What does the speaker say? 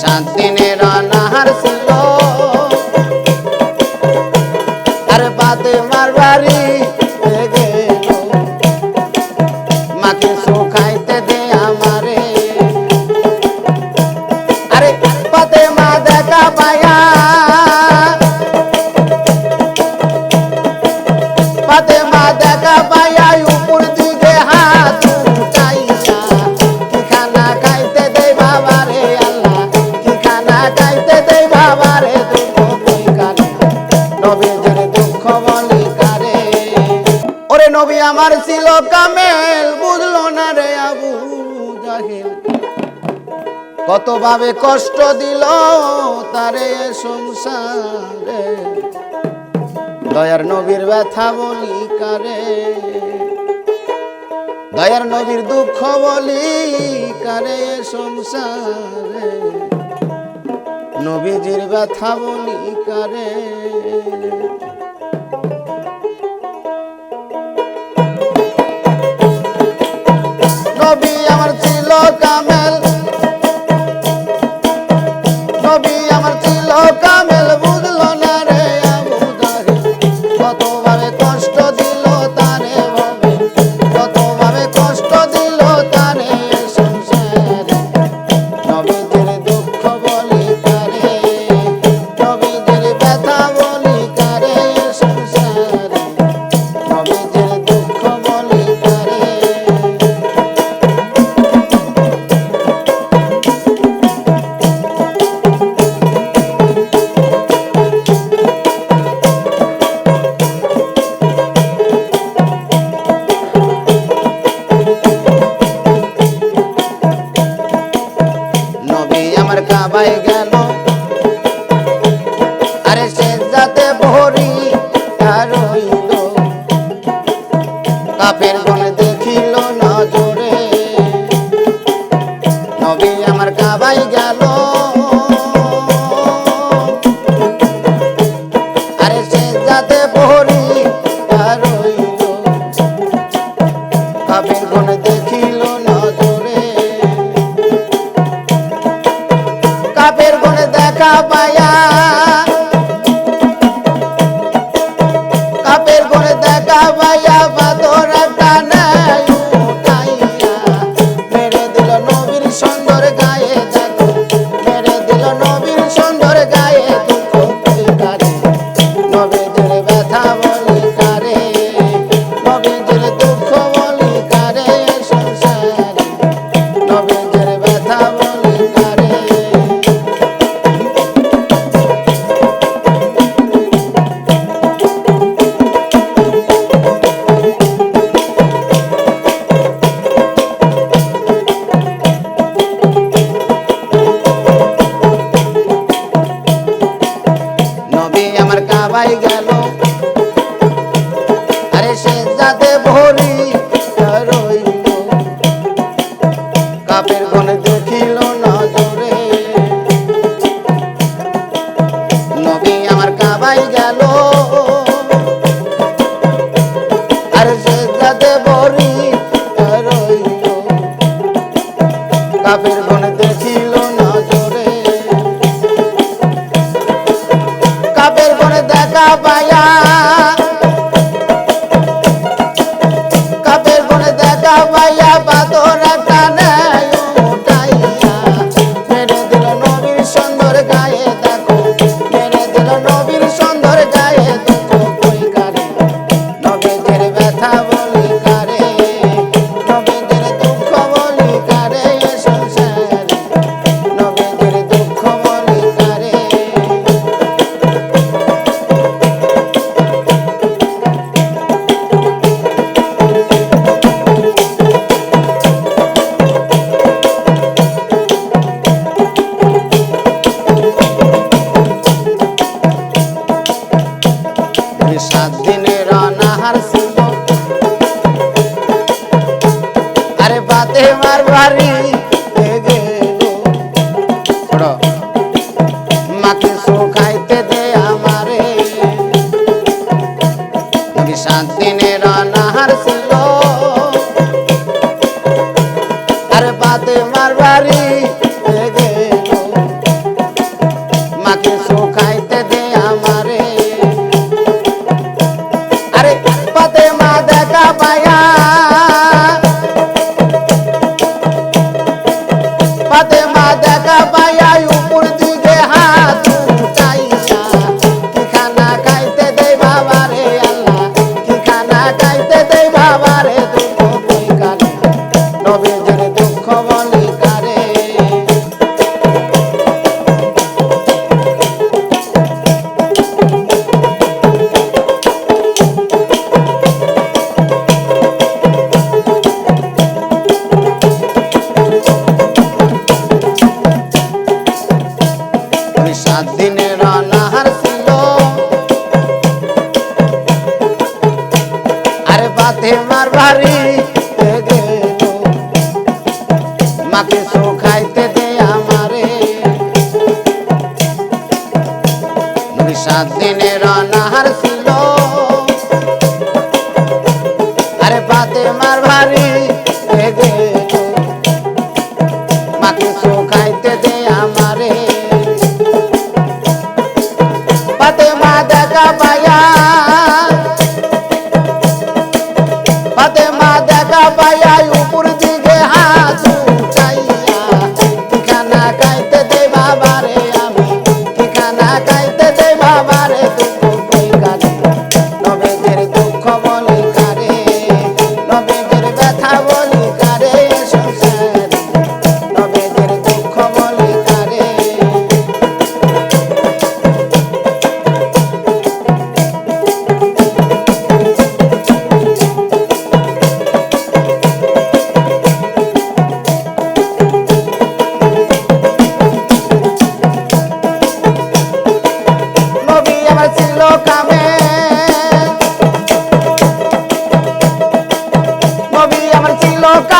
সাত দিনের অনাহার ছিল। আর বাদে মার বাড়ি গেল। মাকে শুকাইতে দে আমারে। আরে বাদে আমার ছিল কামেল, বুঝলো না রে আবু জাহিল। কত ভাবে কষ্ট দিল তারে সংসারে। দয়ার নবীর ব্যথা বলি কারে দয়ার নবীর দুঃখ বলি কারে সংসারে। নবীজির ব্যথা বলি কারে? আমার কাবাই গনে কাপের গনে দেখা পায়া বাদর উঠাইয়া। মেরে দিল নবীর সুন্দর গায়ে কাপের বনে দেখিল নজরে। নবী আমার কাবাই গেল। আরে সে যাতে রইল। কাপের বনে দেখিল নজরে বাতে বাড়ি মাকে শুকাইতে দে আমারে। সাত দিনের অনাহার ছিল। আরে বাদে মার বাড়ি হবে যারে দুঃখ বলে তারে সাত দিনের রানাহার ছিল। আর বাধে মার ভারী নবী সাত loca.